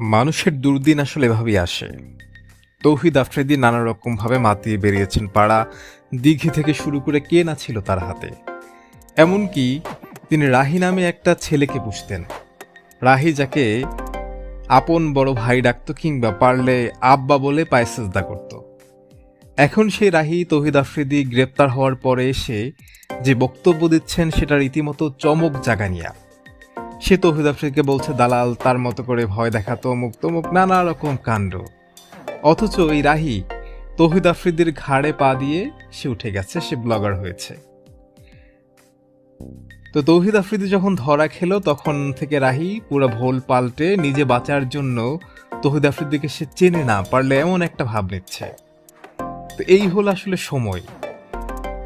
মানুষের দুর্দিন আসলে এভাবেই আসে। তৌহিদ আফ্রিদি নানা রকমভাবে মাতিয়ে বেরিয়েছেন পাড়া। দিঘি থেকে শুরু করে কে না ছিল তার হাতে। এমনকি তিনি রাহি নামে একটা ছেলেকে পুষতেন। রাহি যাকে আপন বড় ভাই ডাকত কিংবা পারলে আব্বা বলে পায়সেজদা করত। এখন সেই রাহি তৌহিদ আফ্রিদি গ্রেপ্তার হওয়ার পরে এসে যে বক্তব্য দিচ্ছেন সেটা রীতিমতো চমক জাগানিয়া। সে তৌহিদ আফ্রিদিকে বলছে, দালাল, তার মতো করে ভয় দেখাতো অমুক তমুক নানা রকম কাণ্ড। অথচ এই রাহি তৌহিদ আফ্রিদির ঘাড়ে পা দিয়ে সে উঠে গেছে, সে ব্লগার হয়েছে। তো তৌহিদ আফ্রিদি যখন ধরা খেলো, তখন থেকে রাহি পুরো ভোল পাল্টে নিজে বাঁচার জন্য তৌহিদ আফ্রিদিকে সে চেনে না, পারলে এমন একটা ভাব নিচ্ছে। তো এই হলো আসলে সময়।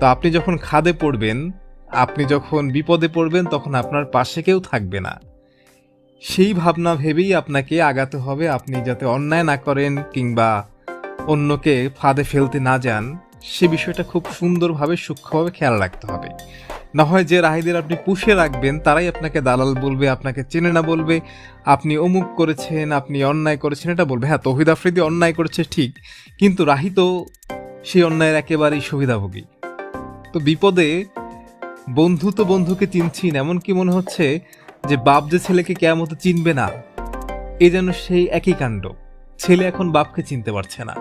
তো আপনি যখন খাদে পড়বেন আপনি যখন বিপদে পড়বেন, তখন আপনার পাশে কেউ থাকবে না। সেই ভাবনা ভেবেই আপনাকে আগাতে হবে। আপনি যাতে অন্যায় না করেন কিংবা অন্যকে ফাঁদে ফেলতে না যান, সে বিষয়টা খুব সুন্দরভাবে, সূক্ষ্মভাবে খেয়াল রাখতে হবে। না হয় যে রাহিদের আপনি পুষে রাখবেন, তারাই আপনাকে দালাল বলবে, আপনাকে চেনে না বলবে, আপনি অমুক করেছেন, আপনি অন্যায় করেছেন, এটা বলবে। হ্যাঁ তহিদ আফ্রিদি অন্যায় করেছে, ঠিক। কিন্তু রাহি তো সেই অন্যায়ের একেবারেই সুবিধাভোগী। তো বিপদে বন্ধু তো বন্ধুকে চিনছি এমন কি মনে হচ্ছে যে বাপ যে ছেলেকে কেয়ামতে চিনবে না, এ যেন সেই একই কাণ্ড। ছেলে এখন বাপকে চিনতে পারছে না।